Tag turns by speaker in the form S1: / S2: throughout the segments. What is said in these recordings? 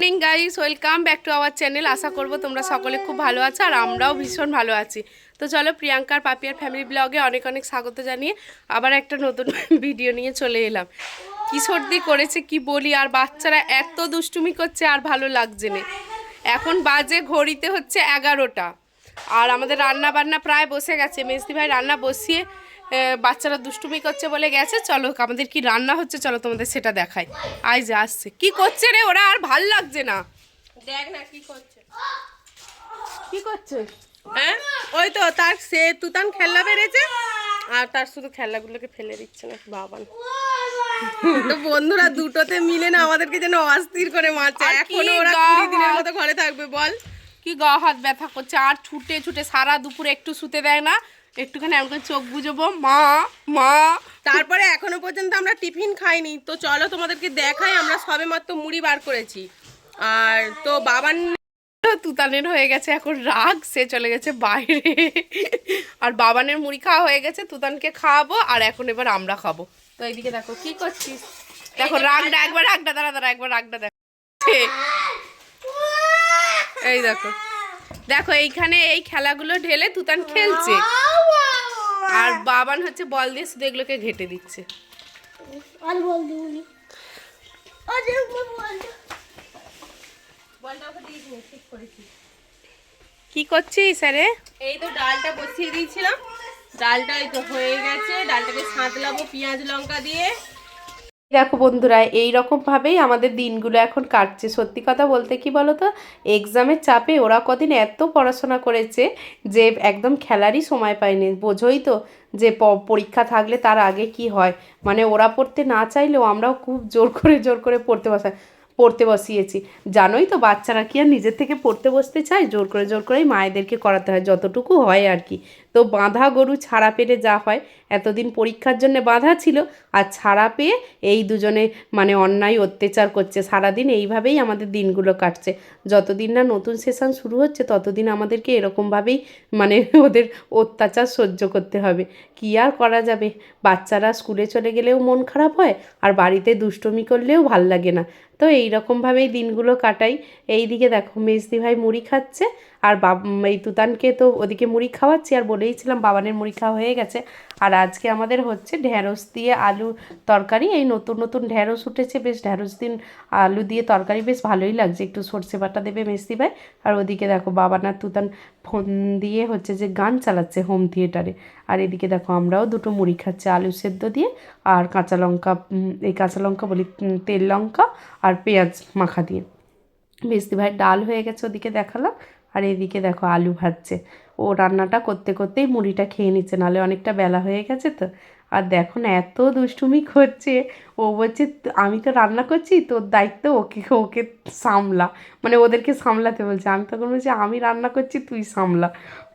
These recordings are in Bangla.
S1: Morning guys welcome back to our channel আশা করব তোমরা সকলে খুব ভালো আছো আর আমরাও ভীষণ ভালো আছি। তো চলো প্রিয়াঙ্কার পাপিয়ার ফ্যামিলি ব্লগে অনেক অনেক স্বাগত জানিয়ে আবার একটা নতুন ভিডিও নিয়ে চলে এলাম। কি সর্দি করেছে, কি বলি? আর বাচ্চারা এত দুষ্টুমি করছে আর ভালো লাগছে না। এখন বাজে, ঘড়িতে হচ্ছে এগারোটা। আর আমাদের রান্না বান্না প্রায় বসে গেছে। মেজদি ভাই রান্না বসিয়ে বাচ্চারা দুষ্টুমি করছে বলে গেছে। চলো আমাদের কি রান্না হচ্ছে চলো তোমাদের সেটা দেখাই। আই যে আসছে। কি করছে রে ওরা? আর ভালো লাগছে না।
S2: দেখ না কি করছে।
S1: কি করছে?
S2: হ্যাঁ? ওই তো তার সে তুতান খেলনা বেড়েছে আর তার শুধু খেলনাগুলোকে ফেলে দিচ্ছে না বাবান। তো বন্ধুরা দুটোতে মিলে না আমাদেরকে যেন অস্থির করে মারছে। এখনও ওরা
S1: গা
S2: কুড়ি দিনের। মতো ঘরে থাকবে বল।
S1: কি গা হাত ব্যথা করছে। আর ছুটে ছুটে সারা দুপুরে একটু শুতে দেয় না। একটুখানি এমন করে চোখ বুঝব মা মা।
S2: তারপরে এখনও পর্যন্ত আমরা টিফিন খাইনি। তো চলো তোমাদেরকে দেখাই আমরা সবে মাত্র মুড়ি বার করেছি। আর তো বাবান
S1: তুতানের হয়ে গেছে এখন রাগ সে চলে গেছে বাইরে। আর বাবানের মুড়ি খাওয়া হয়ে গেছে তুতানকে খাওয়াবো আর এখন এবার আমরা খাব। তো এইদিকে দেখো কি করছিস? দেখো রাগটা একবার রাগটা দাঁড়া দাঁড়া একবার রাগটা দেখো। এই দেখো। দেখো এইখানে এই খেলাগুলো ঢেলে তুতান খেলছে। আর বাবান হচ্ছে বল দিয়ে শুধু এগুলোকে ঘেটে দিচ্ছে। কি করছিস স্যারে
S2: এই তো ডালটা বসিয়ে দিয়েছিলাম। ডালটা এই তো হয়ে গেছে। ডালটাকে সাঁতলাবো পেঁয়াজ লঙ্কা দিয়ে।
S1: দেখো বন্ধুরা এই রকমভাবেই আমাদের দিনগুলো এখন কাটছে। সত্যি কথা বলতে কি বলো তো এক্সামের চাপে ওরা কদিন এত পড়াশোনা করেছে যে একদম খেলারই সময় পায়নি। বোঝোই তো যে পরীক্ষা থাকলে তার আগে কি হয়। মানে ওরা পড়তে না চাইলেও আমরাও খুব জোর করে জোর করে পড়তে বসাই পড়তে বসিয়েছি। জানোই তো বাচ্চারা কি আর নিজের থেকে পড়তে বসতে চায়? জোর করে, জোর করেই মায়েদেরকে করাতে হয়, যতটুকু হয় আর কি। তো বাঁধা গরু ছাড়া পেরে যা হয়, এতদিন পরীক্ষার জন্য বাঁধা ছিল, আর ছাড়া পেয়ে এই দুজনে মানে অন্যায়, অত্যাচার করছে। সারাদিন এইভাবেই আমাদের দিনগুলো কাটছে। যতদিন না নতুন সেশন শুরু হচ্ছে, ততদিন আমাদেরকে এরকমভাবেই মানে ওদের অত্যাচার সহ্য করতে হবে। কী আর করা যাবে? বাচ্চারা স্কুলে চলে গেলেও মন খারাপ হয়, আর বাড়িতে দুষ্টুমি করলেও ভালো লাগে না। তো এই রকমভাবেই দিনগুলো কাটাই। এই দিকে দেখো মেজদি ভাই মুড়ি খাচ্ছে আর বাব এই তুতানকে তো ওদিকে মুড়ি খাওয়াচ্ছি আর বলেইছিলাম বাবানের মুড়ি খাওয়া হয়ে গেছে। আর আজকে আমাদের হচ্ছে ঢ্যাঁড়স দিয়ে আলু তরকারি। এই নতুন নতুন ঢ্যাঁড়স উঠেছে, বেশ ঢ্যাঁড়স দিন আলু দিয়ে তরকারি বেশ ভালোই লাগছে। একটু সর্ষে বাটা দেবে মেজদি ভাই। আর ওদিকে দেখো বাবানার তুতান ফোন দিয়ে হচ্ছে যে গান চালাচ্ছে হোম থিয়েটারে। আর এদিকে দেখো আমরাও দুটো মুড়ি খাচ্ছি, আলু সেদ্ধ দিয়ে আর কাঁচা লঙ্কা এই কাঁচা লঙ্কা বলি তেল লঙ্কা আর পেঁয়াজ মাখা দিয়ে। বেশি ভাই ডাল হয়ে গেছে ওদিকে দেখালাম। আর এদিকে দেখো আলু ভাজছে। ও রান্নাটা করতে করতেই মুড়িটা খেয়ে নিচ্ছে নাহলে অনেকটা বেলা হয়ে গেছে তো। আর দেখো না এত দুষ্টুমি করছে। ও বলছে আমি তো রান্না করছি তোর দায়িত্ব ওকে ওকে সামলা। মানে ওদেরকে সামলাতে বলছে। আমি তখন বলছি আমি রান্না করছি তুই সামলা।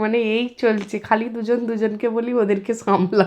S1: মানে এই চলছে খালি দুজন দুজনকে বলি ওদেরকে সামলা।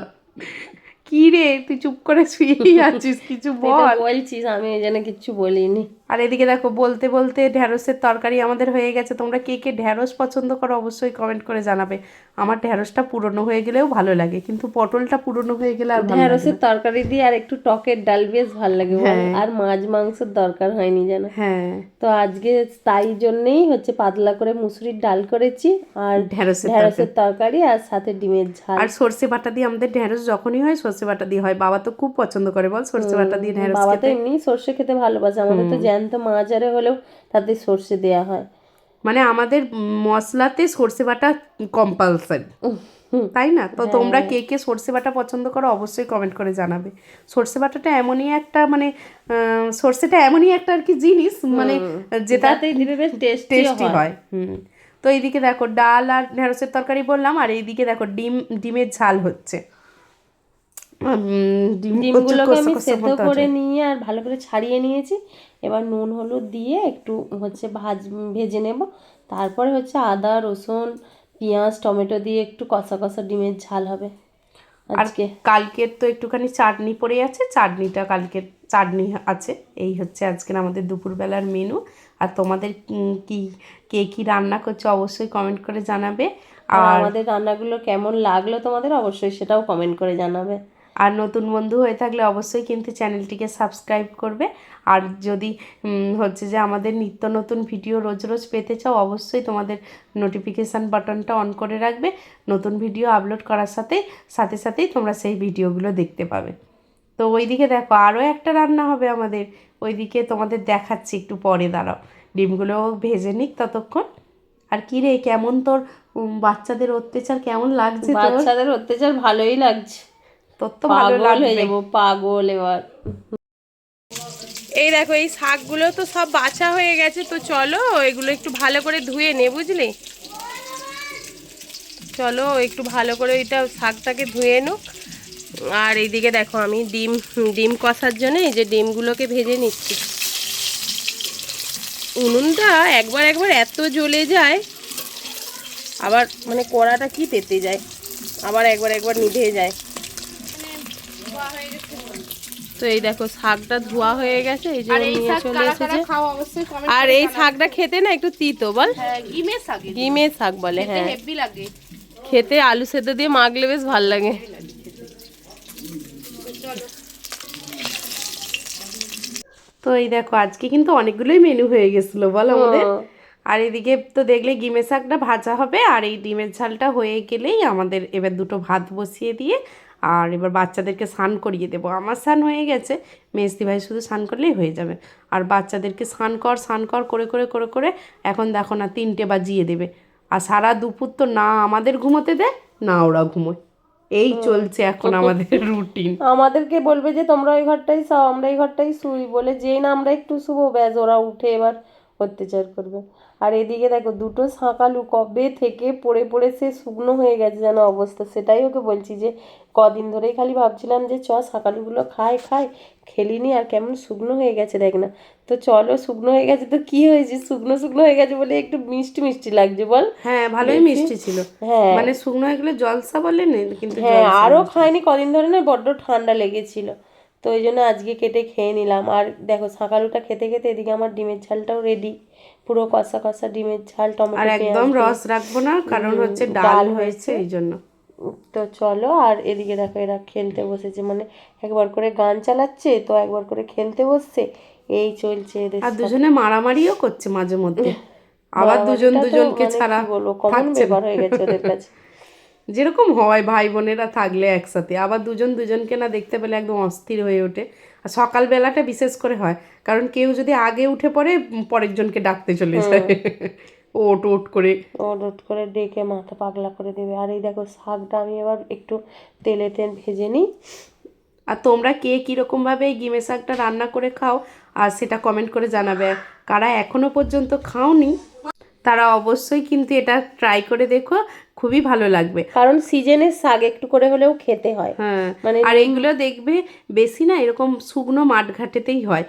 S1: কি রে তুই চুপ করে শুয়েই আছিস কিছু বল।
S2: বলছিস আমি এই জন্য কিচ্ছু বলিনি।
S1: আর এদিকে দেখো বলতে বলতে ঢ্যাঁড়সের তরকারি আমাদের হয়ে গেছে। তোমরা কে কে ঢ্যাঁড়স পছন্দ করো অবশ্যই কমেন্ট করে জানাবে। আমার ঢ্যাঁড়সটা পুরনো হয়ে গেলেও ভালো লাগে কিন্তু পটলটা পুরনো হয়ে গেলে আর
S3: ঢেঁড়সের তরকারি দিয়ে আর একটু টকের ডাল বেশ ভালো লাগে
S1: হ্যাঁ।
S3: আর মাছ মাংসের দরকার হয়নি যেন
S1: হ্যাঁ।
S3: তো আজকে তাই জন্যেই হচ্ছে পাতলা করে মুসুরির ডাল করেছি আর
S1: ঢ্যাঁড়সের
S3: ঢেঁড়সের তরকারি। আর সাথে ডিমের ঝাল।
S1: আর সর্ষে বাটা দিয়ে আমাদের ঢ্যাঁড়স যখনই হয় সর্ষে বাটা দিয়ে হয়। বাবা তো খুব পছন্দ করে বল সর্ষে বাটা দিয়ে ঢ্যাঁড়স
S3: বাবা তো এমনি সর্ষে খেতে ভালোবাসে আমাদের তো জ্যান্ত মাছ আরে হলেও তাতে সর্ষে দেওয়া হয়।
S1: মানে আমাদের মশলাতে সর্ষে বাটা কম্পালসারি তাই না? তো তোমরা কে কে সর্ষে বাটা পছন্দ করো অবশ্যই কমেন্ট করে জানাবে। সর্ষে বাটাটা এমনই একটা মানে সর্ষেটা এমনই একটা আর কি জিনিস মানে
S3: যেটাতে বেশ টেস্টি
S1: হয়। হুম। তো এইদিকে দেখো ডাল আর ঢেঁড়সের তরকারি বললাম আর এইদিকে দেখো ডিম ডিমের ঝাল হচ্ছে।
S3: ডিমগুলোকে আমি সেদ্ধ করে নিয়ে আর ভালো করে ছাড়িয়ে নিয়েছি। এবার নুন হলুদ দিয়ে একটু হচ্ছে ভাজ ভেজে নেব। তারপরে হচ্ছে আদা রসুন পেঁয়াজ টমেটো দিয়ে একটু কষা কষা ডিমের ঝাল হবে আজকে।
S1: কালকের তো একটুখানি চাটনি পড়ে আছে। চাটনিটা কালকের চাটনি আছে। এই হচ্ছে আজকের আমাদের দুপুরবেলার মেনু আর তোমাদের কি কে কি রান্না করছ অবশ্যই কমেন্ট করে জানাবে।
S3: আর আমাদের রান্নাগুলো কেমন লাগল তোমাদের অবশ্যই সেটাও কমেন্ট করে জানাবে।
S1: আর নতুন বন্ধু হয়ে থাকলে অবশ্যই কিন্তু চ্যানেলটিকে সাবস্ক্রাইব করবে। আর যদি হচ্ছে যে আমাদের নিত্য নতুন ভিডিও রোজ রোজ পেতে চাও, অবশ্যই তোমাদের নোটিফিকেশান বাটনটা অন করে রাখবে। নতুন ভিডিও আপলোড করার সাথে সাথে সাথেই তোমরা সেই ভিডিওগুলো দেখতে পাবে। তো ওইদিকে দেখো, আরও একটা রান্না হবে আমাদের। ওইদিকে তোমাদের দেখাচ্ছি একটু পরে, দাঁড়াও। ডিমগুলো ভেজে নিক ততক্ষণ। আর কি রে, কেমন তোর বাচ্চাদের অত্যাচার, কেমন লাগছে
S3: বাচ্চাদের অত্যাচার ভালোই লাগছে।
S1: তোর তো ভালো
S3: হয়ে
S1: লাগবে।
S3: যাব পাগল এবার।
S2: এই দেখো এই শাকগুলো তো সব বাছা হয়ে গেছে তো চলো এগুলো একটু ভালো করে ধুয়ে নে বুঝলি? চলো একটু ভালো করে এটা শাকটাকে ধুয়ে নো আর এইদিকে দেখো আমি ডিম ডিম কষার জন্য এই যে ডিমগুলোকে ভেজে নিচ্ছি। উনুনটা একবার একবার এত জ্বলে যায় আবার মানে কড়াটা কি তেতে যায়? আবার একবার একবার নিভে যায়। তো এই দেখো শাকটা ধোয়া হয়ে গেছে এই যে
S1: আর এই
S2: নিয়ে
S1: শাক
S2: চলে এসেছে। আর এই শাকটা খেতে না একটু তিতো বল।
S1: গিমের শাকে
S2: বলে হ্যাঁ।
S1: হেভি লাগে।
S2: খেতে আলু সেদ্ধ দিয়ে মাখলে বেশ ভালো লাগে।
S1: তো এই দেখো আজকে কিন্তু অনেকগুলোই মেনু হয়ে গেছিল বল আমাদের। আর এদিকে তো দেখলে ডিমের শাকটা ভাজা হবে আর এই ডিমের ঝালটা হয়ে গেলেই আমাদের এবার দুটো ভাত বসিয়ে দিয়ে আর এবার বাচ্চাদেরকে স্নান করিয়ে দেবো। আমার স্নান হয়ে গেছে। মেজদি ভাই শুধু স্নান করলেই হয়ে যাবে। আর বাচ্চাদেরকে স্নান কর স্নান কর করে করে করে করে এখন দেখো না তিনটে বাজিয়ে দেবে। আর সারা দুপুর তো না আমাদের ঘুমোতে দেয় না ওরা ঘুমোয়। এই চলছে এখন আমাদের রুটিন
S3: আমাদেরকে বলবে যে তোমরা ওই ঘরটাই চাও আমরা এই ঘরটাই শুই বলে যেই না আমরা একটু শুবো ব্যাস ওরা উঠে এবার অত্যাচার করবে। আর এদিকে দেখো দুটো শাঁকালু কবে থেকে পড়ে পড়ে সে শুকনো হয়ে গেছে যেন অবস্থা? সেটাই ওকে বলছি যে কদিন ধরেই খালি ভাবছিলাম যে চ শাঁকালুগুলো খায় খায় খেলিনি আর কেমন শুকনো হয়ে গেছে দেখ না। তো চলো শুকনো হয়ে গেছে তো কি হয়েছে? শুকনো শুকনো হয়ে গেছে বলে একটু মিষ্টি মিষ্টি লাগছে বল।
S1: হ্যাঁ ভালোই মিষ্টি ছিল।
S3: হ্যাঁ।
S1: মানে শুকনো হয়ে গেলে জলসা বলে নেই কিন্তু
S3: হ্যাঁ আরও খাইনি কদিন ধরে না বড্ড ঠান্ডা লেগেছিল। তো ওই জন্য আজকে কেটে খেয়ে নিলাম। আর দেখো শাঁকালুটা খেতে খেতে এদিকে আমার ডিমের ঝালটাও রেডি পুরো কষা কষা ডিমের ঝাল টমেটো
S1: আর একদম রস রাখব না কারণ হচ্ছে ডাল হয়েছে এই জন্য।
S3: তো চলো আর এদিকে দেখো এরা খেলতে বসেছে। মানে একবার করে গান চালাচ্ছে তো একবার করে খেলতে বসছে। এই চলছে এদের
S1: আর দুজনে মারামারিও করছে মাঝে মধ্যে। আবার দুজন দুজনকে
S3: মানে
S1: ছাড়া
S3: কি বলব কমন ব্যাপার হয়ে গেছে ওদের কাছে।
S1: যেরকম হয় ভাই বোনেরা থাকলে একসাথে আবার দুজন দুজনকে না দেখতে পেলে একদম অস্থির হয়ে ওঠে। আর সকালবেলাটা বিশেষ করে হয় কারণ কেউ যদি আগে উঠে পড়ে পরের জনকে ডাকতে চলে যায়। ওট ওট করে।
S3: ওট ওট করে ডেকে মাথা পাগলা করে দেবে। আর এই দেখো শাকটা আমি এবার একটু তেলেতে ভেজে নিই।
S1: আর তোমরা কে কীরকমভাবে এই গিমে শাকটা রান্না করে খাও আর সেটা কমেন্ট করে জানাবে। কারা এখনও পর্যন্ত খাওনি তারা অবশ্যই কিন্তু এটা ট্রাই করে দেখো। খুবই ভালো লাগবে।
S3: কারণ সিজনের শাক একটু করে হলেও খেতে হয়।
S1: হ্যাঁ
S3: মানে
S1: আর এগুলো দেখবে বেশি না এরকম শুকনো মাঠঘাটেতেই হয়।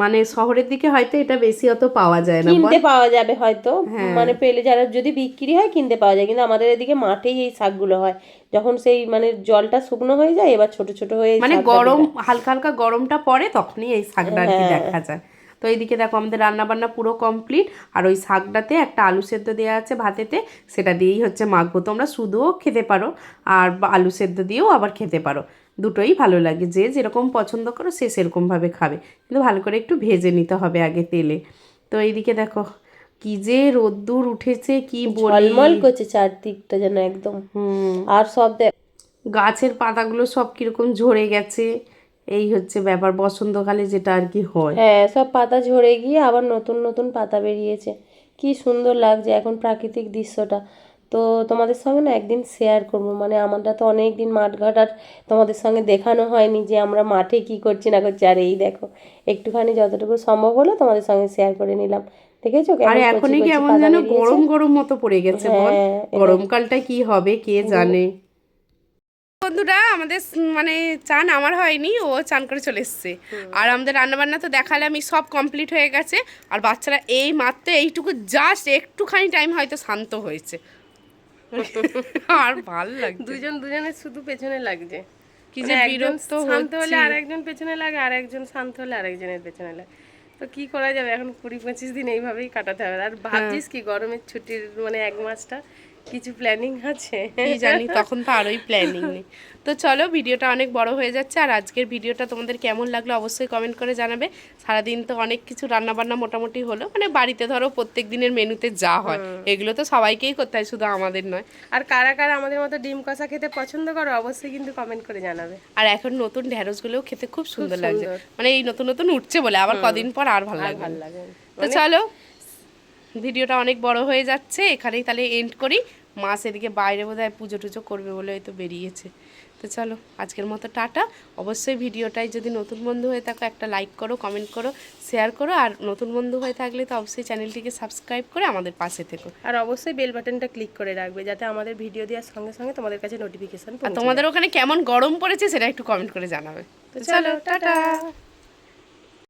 S1: মানে শহরের দিকে হয়তো এটা বেশি অত পাওয়া যায় না।
S3: কিনতে পাওয়া যাবে হয়তো।
S1: হ্যাঁ।
S3: মানে পেলে যারা যদি বিক্রি হয় কিনতে পাওয়া যায় কিন্তু আমাদের এদিকে মাঠেই এই শাকগুলো হয়। যখন সেই মানে জলটা শুকনো হয়ে যায় এবার ছোট ছোট হয়ে
S1: মানে গরম হালকা হালকা গরমটা পড়ে তখনই এই শাকটা আর কি
S3: হ্যাঁ।
S1: দেখা যায়। তো এইদিকে দেখো আমাদের রান্না বান্না পুরো কমপ্লিট আর ওই শাকটাতে একটা আলু সেদ্ধ দেওয়া আছে ভাতেতে সেটা দিয়েই হচ্ছে মাখবো। তোমরা শুধুও খেতে পারো আর আলু সেদ্ধ দিয়েও আবার খেতে পারো। দুটোই ভালো লাগে। যে যেরকম পছন্দ করো সে সেরকমভাবে খাবে। কিন্তু ভালো করে একটু ভেজে নিতে হবে আগে তেলে। তো এইদিকে দেখো কি যে রোদ্দুর উঠেছে কি বলি।
S3: ঝলমল করছে চারদিকটা যেন একদম।
S1: হুম।
S3: আর সব দেখ
S1: গাছের পাতাগুলো সব কীরকম ঝরে গেছে। এই হচ্ছে ব্যাপার বসন্তকালে যেটা আর কি হয়।
S3: হ্যাঁ সব পাতা ঝরে গিয়ে আবার নতুন নতুন পাতা বেরিয়েছে। কি সুন্দর লাগছে এখন প্রাকৃতিক দৃশ্যটা। তো তোমাদের সঙ্গে না একদিন শেয়ার করব। মানে আমরা তো অনেক দিন মাঠঘাট আর তোমাদের সঙ্গে দেখানো হয়নি যে আমরা মাঠে কি করছি না করছি। আর এই দেখো একটুখানি যতটুকু সম্ভব হলো তোমাদের সঙ্গে শেয়ার করে নিলাম। দেখেছ
S1: আর
S3: কচি
S1: কেমন
S3: পাতা
S1: যেন? গরম গরম মতো পড়ে গেছে
S3: হ্যাঁ,
S1: গরমকালটা কি হবে কে জানে?
S2: বন্ধুরা আমাদের মানে চান আমার হয়নি ও চান করে চলে এসছে। আর আমাদের রান্নাবান্না তো দেখালে আমি সব কমপ্লিট হয়ে গেছে আর বাচ্চারা এই মাত্র এইটুকু জাস্ট একটুখানি টাইম হয়তো শান্ত হয়েছে। আর ভালো লাগছে। দুজন দুজনের শুধু পেছনে লাগছে।
S1: কি যে বিরক্ত
S2: শান্ত হলে। আরেকজন পেছনে লাগে আরেকজন শান্ত হলে আরেকজনের পেছনে লাগে। তো কি করা যাবে? এখন কুড়ি পঁচিশ দিন এইভাবেই কাটাতে হবে। আর ভাবছিস কি গরমের ছুটির মানে এক মাসটা
S3: কিছু প্ল্যানিং আছে।
S1: জানি তখন তো আরোই প্ল্যানিং নেই। তো চলো ভিডিওটা অনেক বড় হয়ে যাচ্ছে আর আজকের ভিডিওটা তোমাদের কেমন লাগল অবশ্যই কমেন্ট করে জানাবে। সারাদিন তো অনেক কিছু রান্না বান্না মোটামুটি হলো। মানে বাড়িতে ধরো প্রত্যেক দিনের মেনুতে যা হয় এগুলো তো সবাইকেই করতে হয় শুধু আমাদের নয়।
S3: আর কারা কারা আমাদের মতো ডিম কষা খেতে পছন্দ করো অবশ্যই কিন্তু কমেন্ট করে জানাবে।
S1: আর এখন নতুন ঢ্যাঁড়সগুলোও খেতে খুব সুন্দর লাগছে। মানে এই নতুন নতুন উঠছে বলে আবার কদিন পর আর ভালো লাগবে
S3: ভালো লাগে
S1: তো চলো ভিডিওটা অনেক বড় হয়ে যাচ্ছে এখানেই তাহলে এন্ড করি। মাস এদিকে বাইরে বোধহয় পুজো টুজো করবে বলে হয়তো বেরিয়েছে। তো চলো আজকের মতো টাটা। অবশ্যই ভিডিওটাই যদি নতুন বন্ধু হয়ে থাকো একটা লাইক করো কমেন্ট করো শেয়ার করো আর নতুন বন্ধু হয়ে থাকলে তো অবশ্যই চ্যানেলটিকে সাবস্ক্রাইব করে আমাদের পাশে থেকো।
S3: আর অবশ্যই বেল বাটনটা ক্লিক করে রাখবে যাতে আমাদের ভিডিও দেওয়ার সঙ্গে সঙ্গে তোমাদের কাছে নোটিফিকেশন
S1: তোমাদের ওখানে কেমন গরম পড়েছে সেটা একটু কমেন্ট করে জানাবে। তো চলো টাটা।